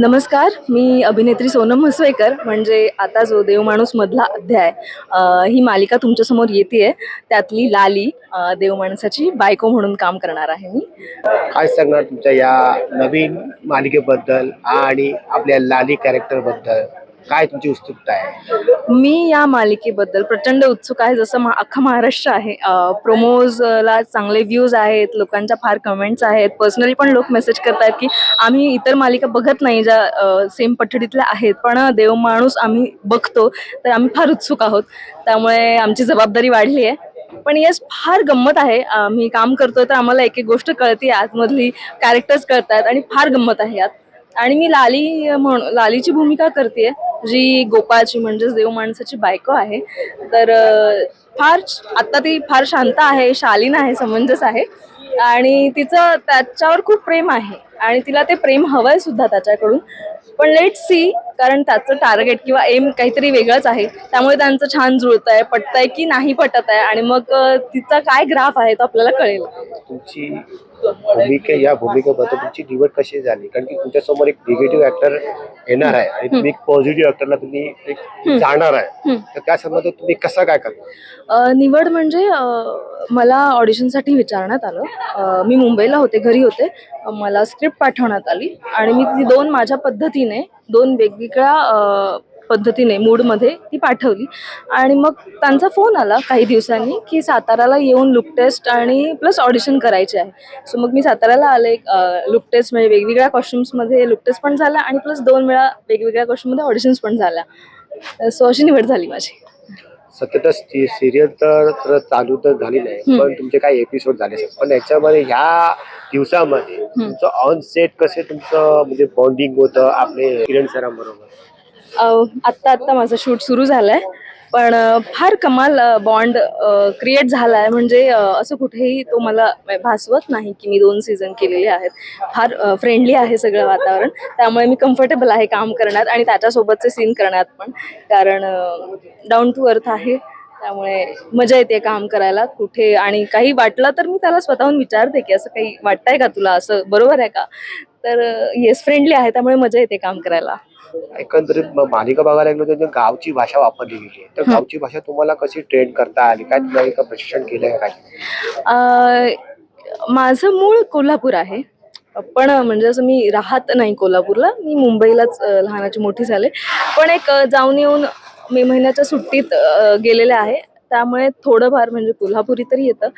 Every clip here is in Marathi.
नमस्कार मी अभिनेत्री सोनम म्हसवेकर म्हणजे आता जो देवमाणूसमधला अध्याय ही मालिका तुमच्यासमोर येते आहे त्यातली लाली देवमाणसाची बायको म्हणून काम करणार आहे मी. काय सांगणार तुमच्या या नवीन मालिकेबद्दल आणि आपल्या लाली कॅरेक्टरबद्दल काय तुमची उत्सुकता आहे? मी या मालिकेबद्दल प्रचंड उत्सुक आहे. जसं मा अख्खा महाराष्ट्र आहे. प्रोमोजला चांगले व्ह्यूज आहेत. लोकांच्या फार कमेंट्स आहेत. पर्सनली पण लोक मेसेज करतायत की आम्ही इतर मालिका बघत नाही ज्या सेम पठडीतल्या आहेत. पण देव माणूस आम्ही बघतो. तर आम्ही फार उत्सुक आहोत. त्यामुळे आमची जबाबदारी वाढली आहे. पण येस फार गंमत आहे. आम्ही काम करतोय तर आम्हाला एक एक गोष्ट कळते. आतमधली कॅरेक्टर्स कळतात. आणि फार गंमत आहे यात. आणि मी लाली म्हण लालीची भूमिका करते जी गोपाळची म्हणजेच देव माणसाची बायको आहे. तर फार आता ती फार शांत आहे शालीन आहे समंजस आहे. आणि तिचं त्याच्यावर खूप प्रेम आहे. आणि तिला ते प्रेम हवंय सुद्धा त्याच्याकडून. पण लेट सी कारण त्याचं टार्गेट किंवा एम काहीतरी वेगळंच आहे. त्यामुळे त्यांचं छान जुळतंय आहे की नाही पटत आहे आणि मग तिचा काय ग्राफ आहे तो आपल्याला कळेल. भूमिके या भूमिकेबद्दल तुमची निवड कशी झाली? कारण की तुमच्यासमोर एक निगेटिव्ह ऍक्टर येणार आहे आणि तुम्ही एक पॉझिटिव्ह ऍक्टरला तुम्ही एक जाणार आहे. तर त्या संबंधात तुम्ही कसं काय करता? निवड म्हणजे मला ऑडिशनसाठी विचारण्यात आलं. मी मुंबईला होते घरी होते. मला स्क्रिप्ट पाठवण्यात आली. आणि मी ती दोन माझ्या पद्धतीने दोन वेगवेगळ्या पद्धतीने मूडमध्ये ती पाठवली. आणि मग त्यांचा फोन आला काही दिवसांनी की साताराला येऊन लुक टेस्ट आणि प्लस ऑडिशन करायचे आहे. सो मग मी साताराला आले लुक टेस्ट म्हणजे वेगवेगळ्या कॉस्ट्युम्समध्ये लुक टेस्ट पण झाला आणि प्लस दोन वेळा वेगवेगळ्या कॉस्ट्युममध्ये ऑडिशन्स पण झाल्या. सो अशी निवड झाली माझी. सत्यतच सिरियल तर चालू तर झाली नाही पण तुमचे काही एपिसोड झाले पण याच्यामध्ये ह्या दिवसामध्ये तुमचं ऑन सेट कसे तुमचं म्हणजे बॉन्डिंग होतं आपले किरण सरांबरोबर? आत्ता आत्ता माझं शूट सुरू झालंय. पण फार कमाल बॉन्ड क्रिएट झालाय. म्हणजे असं कुठेही तो मला भासवत नाही की मी दोन सीझन केलेले आहेत. फार फ्रेंडली आहे सगळं वातावरण. त्यामुळे मी कम्फर्टेबल आहे काम करण्यात आणि त्याच्यासोबतचे सीन करण्यात पण. कारण डाऊन टू अर्थ आहे. त्यामुळे मजा येते काम करायला कुठे. आणि काही वाटलं तर मी त्याला स्वतःहून विचारते की असं काही वाटतंय का तुला? असं बरोबर आहे का? तर येस फ्रेंडली आहे. त्यामुळे मजा येते काम करायला. एकंदरीत मालिका बघायला गेलो तर गावची भाषा वापरली गेली आहे तर गावची भाषा तुम्हाला कशी ट्रेन करता आली? काय तुम्हाला एका प्रशिक्षण केलंय का काय? अ, माझं मूळ कोल्हापूर आहे. पण म्हणजे असं मी राहत नाही कोल्हापूरला. मी मुंबईलाच अ, लहानाची मोठी झाले. पण एक अ, जाऊन येऊन मे महिन्याच्या सुट्टीत अ, गेलेले आहे. त्यामुळे थोडंफार म्हणजे कोल्हापुरी तरी येतं.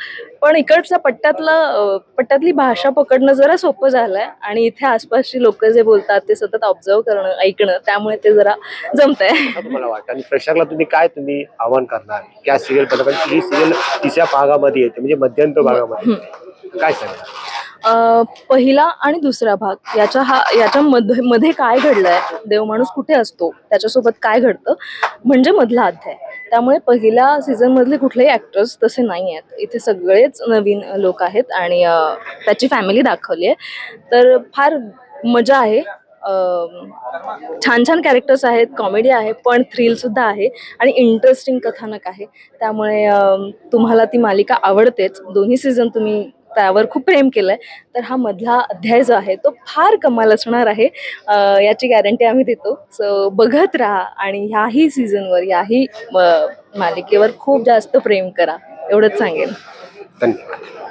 पण इकडच्या पट्ट्यातलं पट्ट्यातली भाषा पकडणं जरा सोपं झालंय आणि इथे आसपासची लोक जे बोलतात ते सतत ऑब्झर्व करणं ऐकणं त्यामुळे ते जरा जमतंय. असं तुम्हाला वाटतं आणि प्रेक्षकाला तुम्ही काय तुम्ही आव्हान करणार? या सिरियलबद्दल ही सिरियल तिसऱ्या भागामध्ये येते म्हणजे मध्यंतर भागामध्ये. काय सांगणार पहिला आणि दुसरा भाग याच्या हा याच्या मध्ये मध्ये काय घडलंय देव माणूस कुठे असतो त्याच्यासोबत काय घडतं म्हणजे मधला अध्याय. त्यामुळे पहिल्या सीझनमधले कुठलेही ॲक्टर्स तसे नाही आहेत. इथे सगळेच नवीन लोक आहेत आणि त्याची फॅमिली दाखवली आहे. तर फार मजा आहे. छान छान कॅरेक्टर्स आहेत कॉमेडी आहे पण थ्रिलसुद्धा आहे आणि इंटरेस्टिंग कथानक आहे. त्यामुळे तुम्हाला ती मालिका आवडतेच. दोन्ही सीझन तुम्ही त्यावर खूप प्रेम केलंय. तर हा मधला अध्याय जो आहे तो फार कमाल असणार आहे. याची गॅरंटी आम्ही देतो. सो बघत राहा आणि ह्याही सीझनवर याही मालिकेवर खूप जास्त प्रेम करा. एवढंच सांगेन. धन्यवाद.